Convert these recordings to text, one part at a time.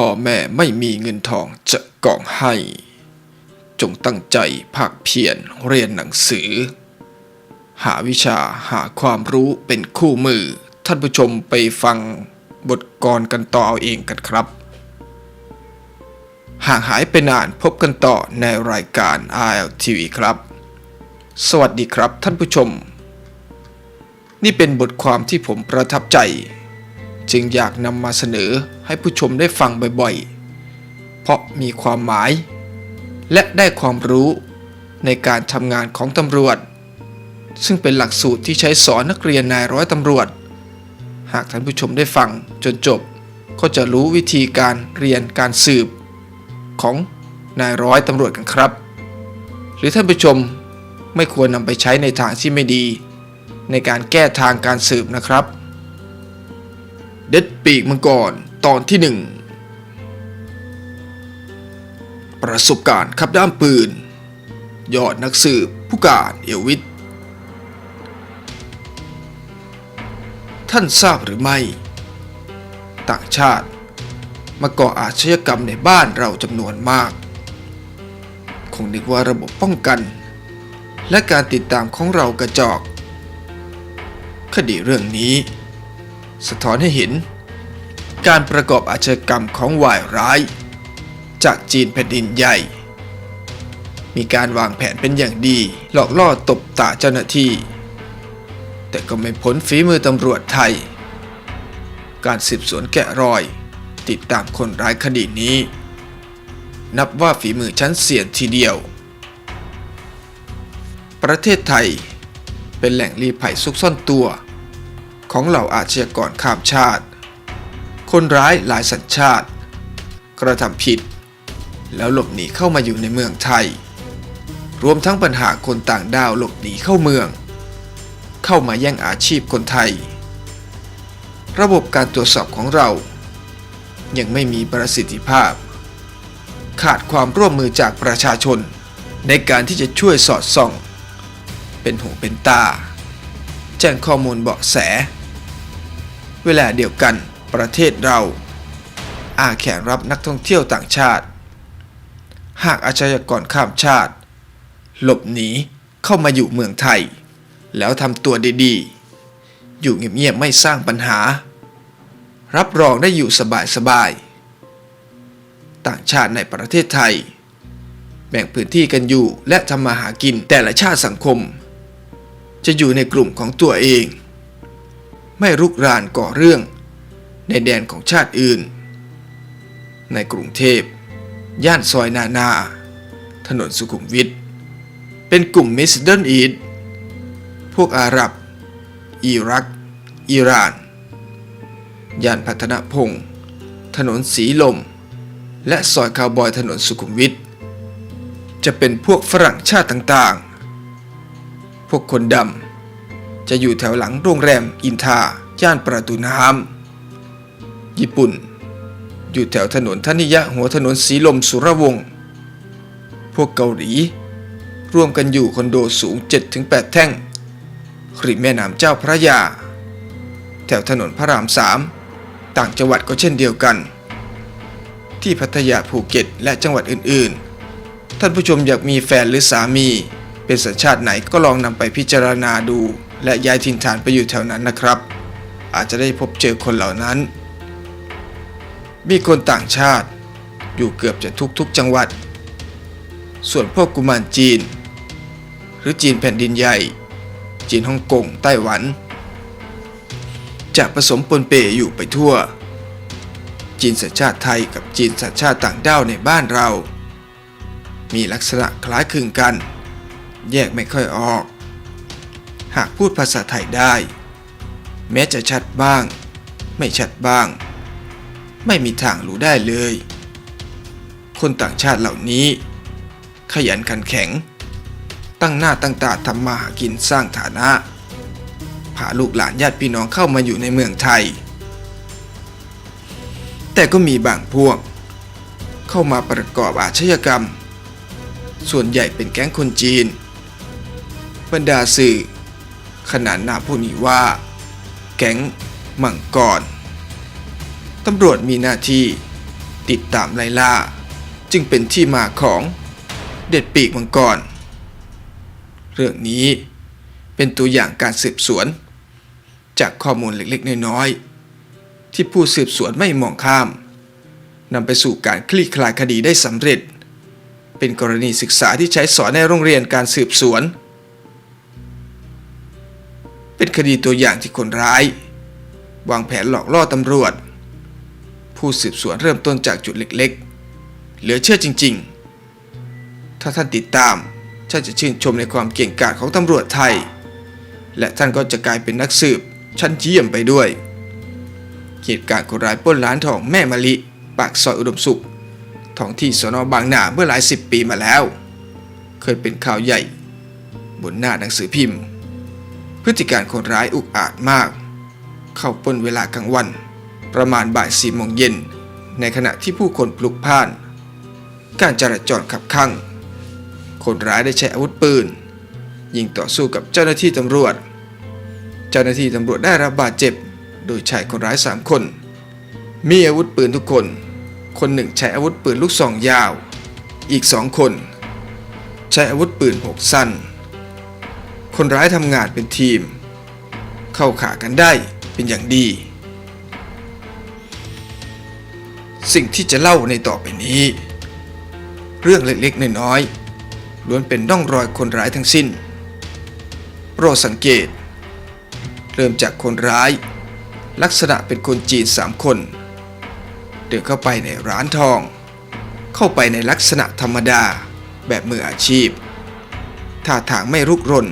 พ่อแม่ไม่มีเงินทองจะกองให้ จงตั้งใจภาคเพียรเรียนหนังสือ หาวิชาหาความรู้เป็นคู่มือ ท่านผู้ชมไปฟังบทกรกันต่อเอาเองกันครับ ห่างหายไปนานพบกันต่อในรายการ RLTV ครับ สวัสดีครับท่านผู้ชม นี่เป็นบทความที่ผมประทับใจ จึงอยากนำมาเสนอให้ผู้ชมได้ฟังบ่อยๆ เพราะมีความหมาย และได้ความรู้ในการทำงานของตำรวจ ซึ่งเป็นหลักสูตรที่ใช้สอนนักเรียนนายร้อยตำรวจ หากท่านผู้ชมได้ฟังจนจบ ก็จะรู้วิธีการเรียนการสืบ ของนายร้อยตำรวจกันครับ หรือท่านผู้ชมไม่ควรนำไปใช้ในทางที่ไม่ดี ในการแก้ทางการสืบนะครับ เด็ดปีกมังกรตอนที่หนึ่งประสบการณ์ขับด้ามปืน ยอดนักสืบผู้การเอวิทท่านทราบหรือไม่ ต่างชาติมาก่ออาชญากรรมในบ้านเราจำนวนมาก คงนึกว่าระบบป้องกัน และการติดตามของเรากระจอก คดีเรื่องนี้ สะท้อนให้เห็น การประกอบอาชญากรรมของวายร้าย จากจีนแผ่นดินใหญ่ มีการวางแผนเป็นอย่างดี หลอกล่อตบตาเจ้าหน้าที่ แต่ก็ไม่พ้นฝีมือตำรวจไทย การสืบสวนแกะรอย ติดตามคนร้ายคดีนี้ นับว่าฝีมือชั้นเสียนทีเดียว ประเทศไทยเป็นแหล่งลี้ภัยซุกซ่อนตัว ของเหล่าอาชญากรข้ามชาติ คนร้ายหลายสัญชาติ กระทำผิด แล้วหลบหนีเข้ามาอยู่ในเมืองไทย รวมทั้งปัญหาคนต่างด้าวหลบหนีเข้าเมือง เข้ามาแย่งอาชีพคนไทย ระบบการตรวจสอบของเรา ยังไม่มีประสิทธิภาพ ขาดความร่วมมือจากประชาชนในการที่จะช่วยสอดส่อง เป็นหูเป็นตา แจ้งข้อมูลเบาะแส เวลาเดียวกันประเทศเราอาแขนรับนักท่องเที่ยวต่างชาติ หากอาชญากรข้ามชาติ หลบหนีเข้ามาอยู่เมืองไทย แล้วทำตัวดีๆ อยู่เงียบๆไม่สร้างปัญหา รับรองได้อยู่สบายๆ ต่างชาติในประเทศไทย แบ่งพื้นที่กันอยู่และทำมาหากินแต่ละชาติสังคม จะอยู่ในกลุ่มของตัวเอง ไม่รุกรานก่อเรื่อง ในแดนของชาติอื่น ในกรุงเทพ ย่านซอยนานา ถนนสุขุมวิทเป็นกลุ่มมิสเดิลอีดพวกอาหรับ อิรัก อิหร่าน ย่านพัฒนพงศ์ถนนสีลม และซอยคาวบอยถนนสุขุมวิทจะเป็นพวกฝรั่งชาติต่างๆ พวกคนดำ จะอยู่แถวหลังโรงแรมอินทาย่านประตูน้ำญี่ปุ่น อยู่แถวถนนทนิยะหัวถนนสีลมสุรวงศ์พวกเกาหลี ร่วมกันอยู่คอนโดสูง 7-8 แท่งริมแม่น้ำเจ้าพระยา แถวถนนพระรามสามต่างจังหวัดก็เช่นเดียวกัน ที่พัทยาภูเก็ตและจังหวัดอื่นๆ ท่านผู้ชมอยากมีแฟนหรือสามี เป็นสัญชาติไหนก็ลองนำไปพิจารณาดู และย้ายถิ่นฐานไปอยู่แถวนั้นนะครับ อาจจะได้พบเจอคนเหล่านั้น มีคนต่างชาติอยู่เกือบจะทุกๆจังหวัด ส่วนพวกกุมารจีน หรือจีนแผ่นดินใหญ่ จีนฮ่องกงไต้หวัน จะผสมปนเปอยู่ไปทั่ว จีนสัญชาติไทยกับจีนสัญชาติต่างด้าวในบ้านเรา มีลักษณะคล้ายคลึงกัน แยกไม่ค่อยออก หากพูดภาษาไทยได้ แม้จะชัดบ้าง ไม่ชัดบ้าง ไม่มีทางรู้ได้เลย คนต่างชาติเหล่านี้ ขยันขันแข็ง ตั้งหน้าตั้งตาทำมาหากินสร้างฐานะพาลูกหลานญาติพี่น้องเข้ามาอยู่ในเมืองไทย แต่ก็มีบางพวก เข้ามาประกอบอาชญากรรม ส่วนใหญ่เป็นแก๊งคนจีน บรรดาสื่อ ขนานนามพวกนี้ว่า แก๊งมังกรตำรวจมีหน้าที่ติดตามไล่ล่า จึงเป็นที่มาของเด็ดปีกมังกร เรื่องนี้เป็นตัวอย่างการสืบสวน จากข้อมูลเล็กๆ น้อยๆ ที่ผู้สืบสวนไม่มองข้ามนำไปสู่การคลี่คลายคดีได้สำเร็จ เป็นกรณีศึกษาที่ใช้สอนในโรงเรียนการสืบสวน เป็นคดีตัวอย่างที่คนร้าย วางแผนหลอกล่อตำรวจ ผู้สืบสวนเริ่มต้นจากจุดเล็กๆ เหลือเชื่อจริง ๆ ถ้าท่านติดตามท่านจะชื่นชมในความเก่งกาจของตำรวจไทย และท่านก็จะกลายเป็นนักสืบชั้นเยี่ยมไปด้วย เหตุการณ์คนร้ายปล้นร้านทองแม่มะลิ ปากซอยอุดมสุข ท้องที่สนบางนาเมื่อหลายสิบปีมาแล้ว เคยเป็นข่าวใหญ่ บนหน้าหนังสือพิมพ์ พฤติการคนร้ายอุกอาจมาก เข้าป้นเวลากลางวัน ประมาณบ่ายสี่โมงเย็น ในขณะที่ผู้คนพลุกพ่าน การจราจรขับข้างคนร้ายได้ใช้อาวุธปืน ยิงต่อสู้กับเจ้าหน้าที่ตำรวจ เจ้าหน้าที่ตำรวจได้รับบาดเจ็บ โดยชายคนร้ายสามคน มีอาวุธปืนทุกคน คนหนึ่งใช้อาวุธปืนลูกซองยาว อีกสองคน ใช้อาวุธปืนพกสั้น คนร้ายทำงานเป็นทีม เข้าขากันได้เป็นอย่างดี สิ่งที่จะเล่าในต่อไปนี้ เรื่องเล็กๆน้อยๆล้วนเป็นร่องรอยคนร้ายทั้งสิ้น โปรดสังเกต เริ่มจากคนร้าย ลักษณะเป็นคนจีนสามคน เดินเข้าไปในร้านทอง เข้าไปในลักษณะธรรมดาแบบมืออาชีพท่าทางไม่รุกรน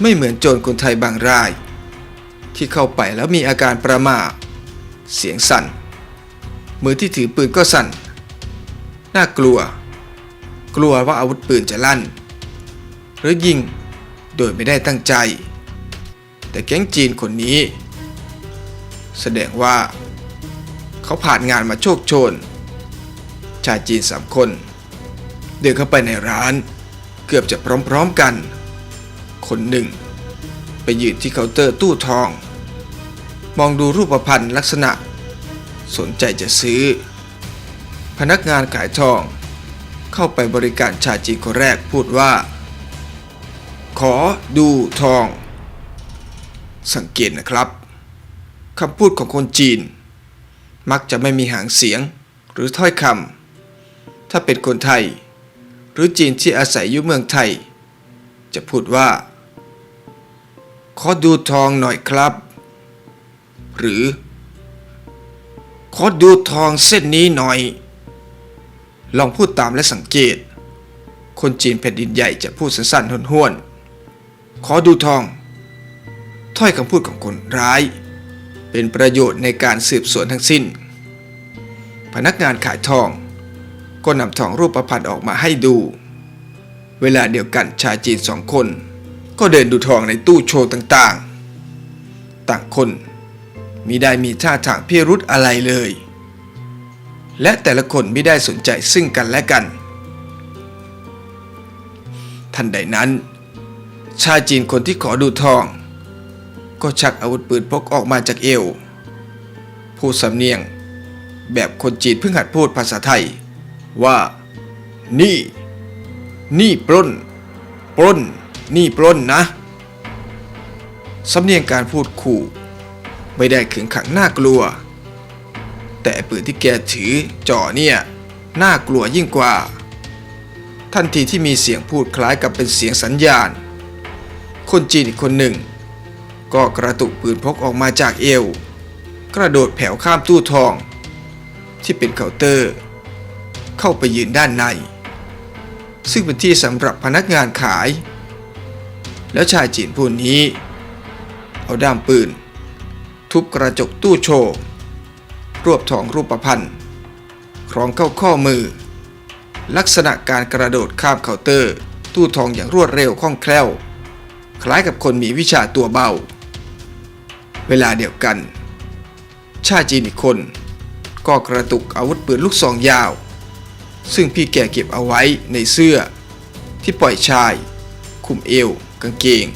ไม่เหมือนโจรคนไทยบางราย ที่เข้าไปแล้วมีอาการประหมาเสียงสั่น มือที่ถือปืนก็สั่น น่ากลัว กลัวว่าอาวุธปืนจะลั่น หรือยิงโดยไม่ได้ตั้งใจ แต่แก๊งจีนคนนี้ แสดงว่า เขาผ่านงานมาโชคโชน ชายจีนสามคน เดินเข้าไปในร้านเกือบจะพร้อมๆกัน คนหนึ่ง ไปยืนที่เคาน์เตอร์ตู้ทอง มองดูรูปพรรณลักษณะ สนใจจะซื้อ พนักงานขายทอง เข้าไปบริการชายจีนคนแรกพูดว่า ขอดูทอง สังเกตนะครับคำพูดของคนจีน มักจะไม่มีหางเสียงหรือถ้อยคำถ้าเป็นคนไทย หรือจีนที่อาศัยอยู่เมืองไทย จะพูดว่า ขอดูทองหน่อยครับ หรือ ขอดูทองเส้นนี้หน่อย ลองพูดตามและสังเกต คนจีนแผ่นดินใหญ่จะพูดสั้นๆห้วนๆขอดูทอง ถ้อยคำพูดของคนร้าย เป็นประโยชน์ในการสืบสวนทั้งสิ้น พนักงานขายทอง ก็นำทองรูปพรรณออกมาให้ดู เวลาเดียวกันชายจีนสองคน ก็เดินดูทองในตู้โชว์ต่างๆ ต่างคนมิได้มีท่าทางพิรุธอะไรเลย และแต่ละคนไม่ได้สนใจซึ่งกันและกัน ทันใดนั้น ชายจีนคนที่ขอดูทอง ก็ชักอาวุธปืนพกออกมาจากเอวพูดสำเนียง แบบคนจีนเพิ่งหัดพูดภาษาไทย ว่า นี่ นี่ปล้น ปล้น นี่ปล้นนะ สำเนียงการพูดขู่ ไม่ได้ขึงขังน่ากลัว แต่ปืนที่แกถือจ่อเนี่ยน่ากลัวยิ่งกว่า ทันทีที่มีเสียงพูดคล้ายกับเป็นเสียงสัญญาณ คนจีนอีกคนหนึ่ง ก็กระตุกปืนพกออกมาจากเอว กระโดดแผ่วข้ามตู้ทอง ที่เป็นเคาน์เตอร์ เข้าไปยืนด้านใน ซึ่งเป็นที่สำหรับพนักงานขาย แล้วชายจีนผู้นี้ เอาด้ามปืน ทุบกระจกตู้โชว์ รวบทองรูปพรรณคล้องเข้าข้อมือ ลักษณะการกระโดดข้ามเคาน์เตอร์ ตู้ทองอย่างรวดเร็วคล่องแคล่ว คล้ายกับคนมีวิชาตัวเบา เวลาเดียวกัน ชาติจีนอีกคน ก็กระตุกอาวุธปืนลูกซองยาว ซึ่งพี่แกเก็บเอาไว้ในเสื้อที่ปล่อยชาย คุมเอวางเกง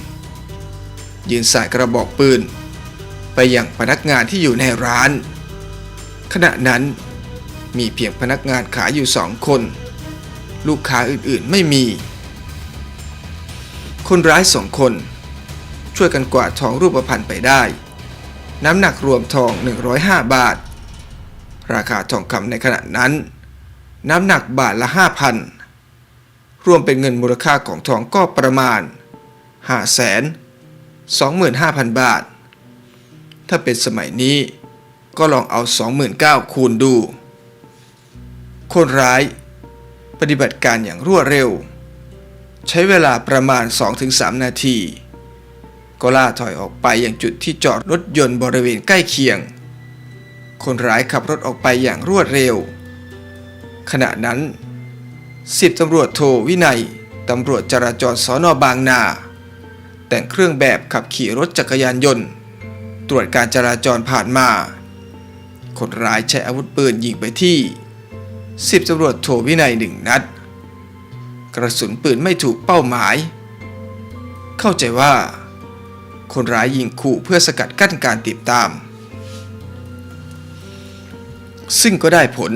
ยืนสายกระบอกปืน ไปยังพนักงานที่อยู่ในร้าน ขณะนั้นมีเพียงพนักงานขายอยู่สองคน ลูกค้าอื่นๆไม่มี คนร้ายสองคน ช่วยกันกวาดทองรูปพรรณไปได้ น้ำหนักรวมทอง 105 บาท ราคาทองคำในขณะนั้น น้ำหนักบาทละ 5,000 รวมเป็นเงินมูลค่าของทองก็ประมาณ 5 2 5 0 0 0 บาท ถ้าเป็นสมัยนี้ก็ลองเอา 29,000 คูณดู คนร้าย ปฏิบัติการอย่างรวดเร็ว ใช้เวลาประมาณ 2-3 นาที ก็ล่าถอยออกไปอยังจุดที่จอดรถยนต์บริเวณใกล้เคียง คนร้ายขับรถออกไปอย่างรวดเร็ว ขณะนั้นสิบตำรวจโทวินัย ตำรวจจราจรสอนอบางนา แต่งเครื่องแบบขับขี่รถจักรยานยนต์ ตรวจการจราจรผ่านมา คนร้ายใช้อาวุธปืนยิงไปที่สิบตำรวจโทวินัยหนึ่งนัด กระสุนปืนไม่ถูกเป้าหมาย เข้าใจว่า คนร้ายยิงขู่เพื่อสกัดกั้นการติดตาม ซึ่งก็ได้ผล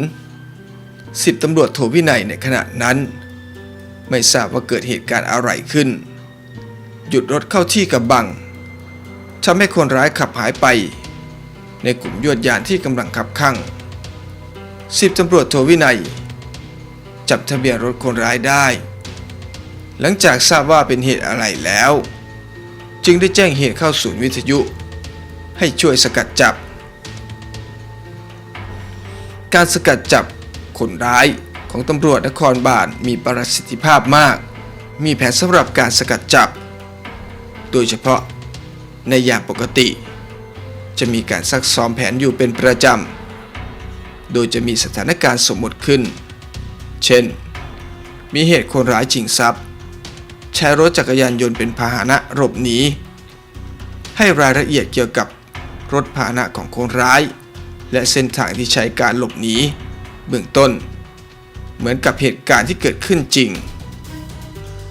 สิบตำรวจโทวินัยในขณะนั้น ไม่ทราบว่าเกิดเหตุการณ์อะไรขึ้น หยุดรถเข้าที่กับบังทำให้คนร้ายขับหายไป ในกลุ่มยวดยานที่กำลังขับข้างสิบตำรวจโทวินัย จับทะเบียนรถคนร้ายได้ หลังจากทราบว่าเป็นเหตุอะไรแล้ว จึงได้แจ้งเหตุเข้าศูนย์วิทยุ ให้ช่วยสกัดจับ การสกัดจับคนร้ายของตำรวจนครบาลมีประสิทธิภาพมาก มีแผนสำหรับการสกัดจับ โดยเฉพาะ ในยามปกติ จะมีการซักซ้อมแผนอยู่เป็นประจำ โดยจะมีสถานการณ์สมมติขึ้น เช่น มีเหตุคนร้ายชิงทรัพย์ ใช้รถจักรยานยนต์เป็นพาหนะหลบหนี ให้รายละเอียดเกี่ยวกับรถพาหนะของคนร้าย และเส้นทางที่ใช้การหลบหนีเบื้องต้น เหมือนกับเหตุการณ์ที่เกิดขึ้นจริง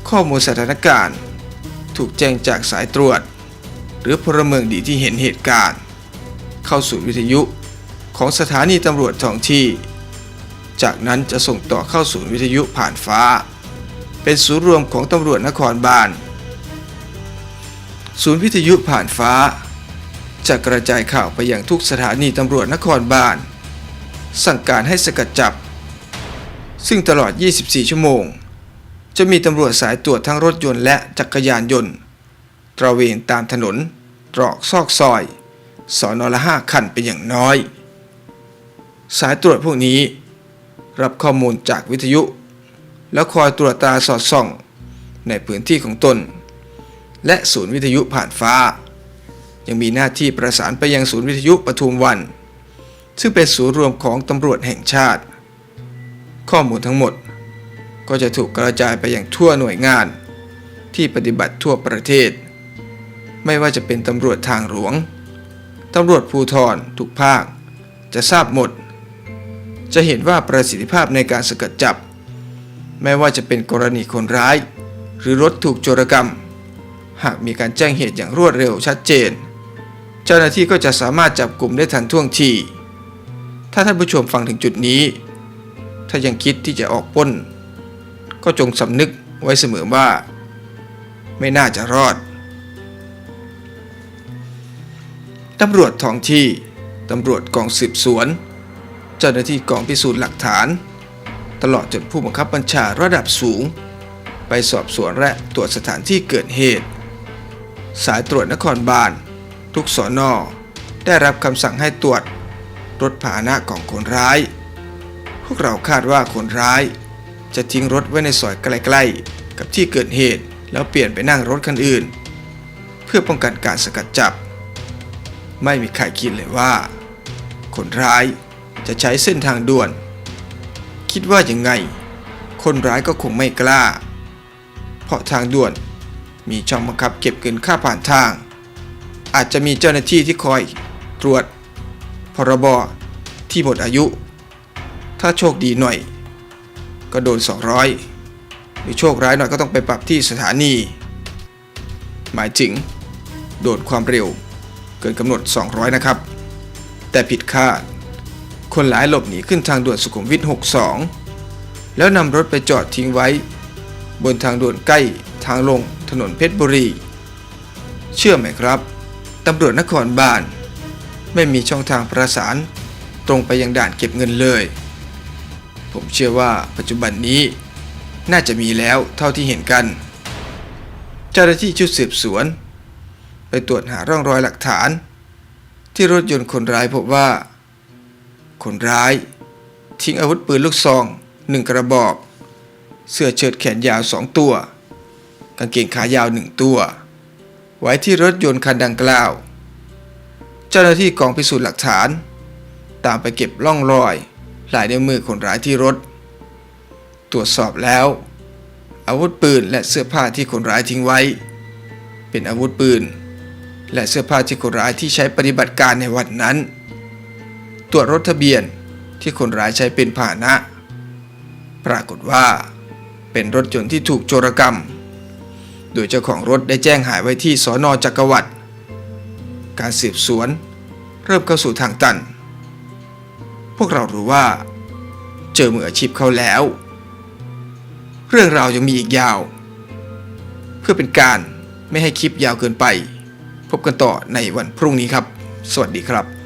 ข้อมูลสถานการณ์ ถูกแจ้งจากสายตรวจ หรือพลเมืองดีที่เห็นเหตุการณ์ เข้าสู่วิทยุของสถานีตำรวจท้องที่ จากนั้นจะส่งต่อเข้าศูนย์วิทยุผ่านฟ้า เป็นศูนย์รวมของตำรวจนครบาล ศูนย์วิทยุผ่านฟ้า จะกระจายข่าวไปยังทุกสถานีตำรวจนครบาล สั่งการให้สกัดจับ ซึ่งตลอด 24 ชั่วโมง จะมีตำรวจสายตรวจทั้งรถยนต์และจักรยานยนต์ ตระเวนตามถนน ตรอกซอกซอย สอนอละห้าคันเป็นอย่างน้อย สายตรวจพวกนี้ รับข้อมูลจากวิทยุ แล้วคอยตรวจตาสอดส่อง ในพื้นที่ของตน และศูนย์วิทยุผ่านฟ้า ยังมีหน้าที่ประสานไปยังศูนย์วิทยุปทุมวัน ซึ่งเป็นศูนย์รวมของตำรวจแห่งชาติ ข้อมูลทั้งหมด ก็จะถูกกระจายไปอยังทั่วหน่วยงาน ที่ปฏิบัติทั่วประเทศ ไม่ว่าจะเป็นตำรวจทางหลวงตำรวจภูธรทุกภาค จะทราบหมด จะเห็นว่าประสิทธิภาพในการสกัดจับ แม้ว่าจะเป็นกรณีคนร้าย หรือรถถูกโจรกรรม หากมีการแจ้งเหตุอย่างรวดเร็วชัดเจน เจ้าหน้าที่ก็จะสามารถจับกลุ่มได้ทันท่วงทีถ้าท่านผู้ชมฟังถึงจุดนี้ ถ้ายังคิดที่จะออกป้น ก็จงสำนึกไว้เสมอว่า ไม่น่าจะรอดตำรวจท้องที่ ตำรวจกองสืบสวน เจ้าหน้าที่กองพิสูจน์หลักฐาน ตลอดจนผู้บังคับบัญชาระดับสูง ไปสอบสวนและตรวจสถานที่เกิดเหตุ สายตรวจนครบาล ทุกสอนอได้รับคำสั่งให้ตรวจรถพาหนะของคนร้าย พวกเราคาดว่าคนร้าย จะทิ้งรถไว้ในซอยใกล้ๆกับที่เกิดเหตุ แล้วเปลี่ยนไปนั่งรถคันอื่น เพื่อป้องกันการสกัดจับ ไม่มีใครคิดเลยว่า คนร้ายจะใช้เส้นทางด่วน คิดว่ายังไง คนร้ายก็คงไม่กล้า เพราะทางด่วนมีช่องบังคับเก็บเงินค่าผ่านทาง อาจจะมีเจ้าหน้าที่ที่คอยตรวจพรบที่หมดอายุ ถ้าโชคดีหน่อย ก็โดน 200 หรือโชคร้ายหน่อยก็ต้องไปปรับที่สถานี หมายถึง โดนความเร็ว เกินกำหนด 200 นะครับ แต่ผิดคาด คนร้ายหลบหนีขึ้นทางด่วนสุขุมวิท 62 แล้วนำรถไปจอดทิ้งไว้ บนทางด่วนใกล้ทางลงถนนเพชรบุรี เชื่อไหมครับตำรวจนครบาลไม่มีช่องทางประสาน ตรงไปยังด่านเก็บเงินเลย ผมเชื่อว่าปัจจุบันนี้ น่าจะมีแล้วเท่าที่เห็นกัน เจ้าหน้าที่ชุดสืบสวน ไปตรวจหาร่องรอยหลักฐาน ที่รถยนต์คนร้ายพบว่า คนร้าย ทิ้งอาวุธปืนลูกซองหนึ่งกระบอก เสื้อเชิ้ตแขนยาวสองตัว กางเกงขายาวหนึ่งตัว ไว้ที่รถยนต์คันดังกล่าว เจ้าหน้าที่กองพิสูจน์หลักฐาน ตามไปเก็บร่องรอย ลายนิ้วมือคนร้ายที่รถ ตรวจสอบแล้ว อาวุธปืนและเสื้อผ้าที่คนร้ายทิ้งไว้ เป็นอาวุธปืน และเสื้อผ้าที่คนร้ายที่ใช้ปฏิบัติการในวันนั้น ตรวจรถทะเบียนที่คนร้ายใช้เป็นพาหนะ ปรากฏว่า เป็นรถยนต์ที่ถูกโจรกรรม โดยเจ้าของรถได้แจ้งหายไว้ที่สอนอจักรวรรดิการสืบสวน เริ่มเข้าสู่ทางตัน พวกเรารู้ว่า เจอมืออาชีพเขาแล้ว เรื่องราวยังมีอีกยาว เพื่อเป็นการไม่ให้คลิปยาวเกินไป พบกันต่อในวันพรุ่งนี้ครับ สวัสดีครับ